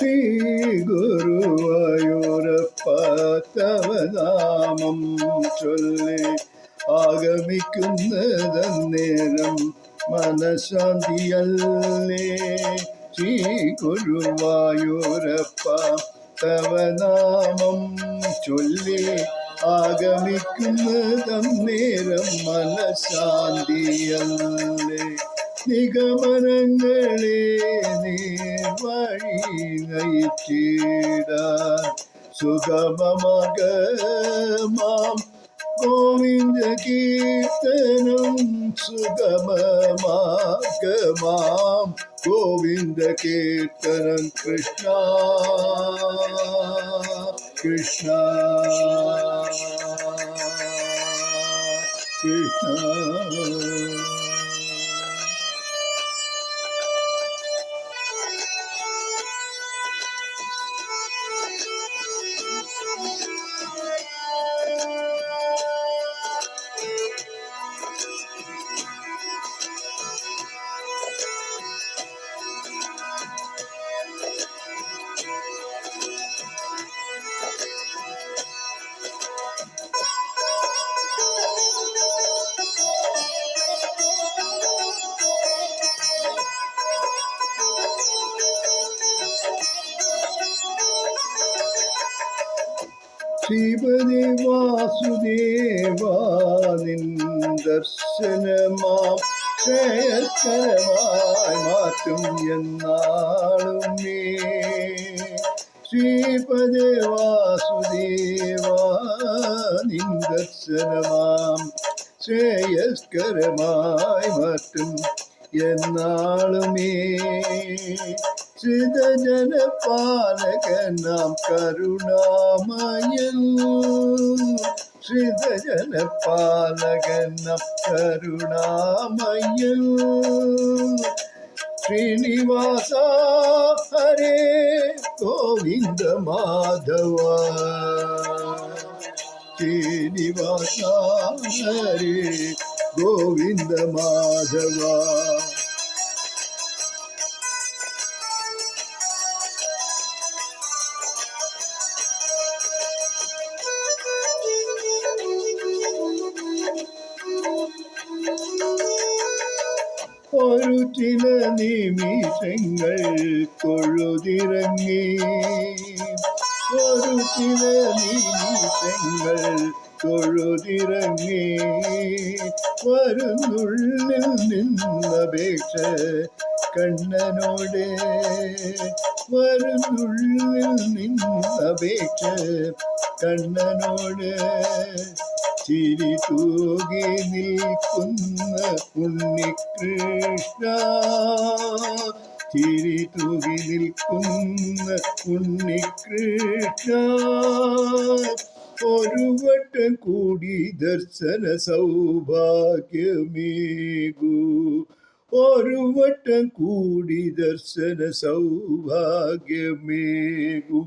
ശ്രീ ഗുരുവായൂരപ്പ തവനാമം ചൊല്ലി ആഗമിക്കുന്നതന്നേരം മനഃശാന്തിയല്ലേ. ശ്രീ ഗുരുവായൂരപ്പ തവനാമം ചൊല്ലി ആഗമിക്കുന്നതന്നേരം മനഃശാന്തിയല്ലേ. നിഗമനങ്ങളെ നീ വഴി സുഗമമക മാം ഗോവിന്ദ കീർത്തനം സുഗമമാകമാം. ഗോവിന്ദ കീർത്തനം കൃഷ്ണ കൃഷ്ണ കൃഷ്ണ. ശ്രീപതി വാസുദേവാ നിൻ ദർശനമാം ശ്രേയസ്കരമായി മാറ്റും എന്നാളും നീ ശ്രീപതി വാസുദേവാ നിൻ ദർശനമാം ശ്രേയസ്കരമായി മറ്റും എന്നാളുമേ. ശ്രിതജനപാലകനാം കരുണാമയൻ. ശ്രിതജനപാലകനാം കരുണാമയൻ. ശ്രീനിവാസ ഹരേ. ഗോവിന്ദ മാധവ ശ്രീനിവാസ ഹരേ ഗോവിന്ദ മാധവ ചില നിമിഷങ്ങൾ കൊഴുതിറങ്ങി ഒരു ചില നിമിഷങ്ങൾ തൊഴുതിറങ്ങി. വരുന്നുള്ളിൽ നിന്നപേക്ഷ കണ്ണനോട്. വരുന്നുള്ളിൽ നിന്നപേക്ഷ കണ്ണനോട്. ചിരി തൂകി നിൽക്കുന്ന ഉണ്ണികൃഷ്ണ. ചിരി തൂകി നിൽക്കുന്ന ഉണ്ണികൃഷ്ണ. ഒരു വട്ടം കൂടി ദർശന സൗഭാഗ്യമേകൂ. ഒരു വട്ടം കൂടി ദർശന സൗഭാഗ്യമേകൂ.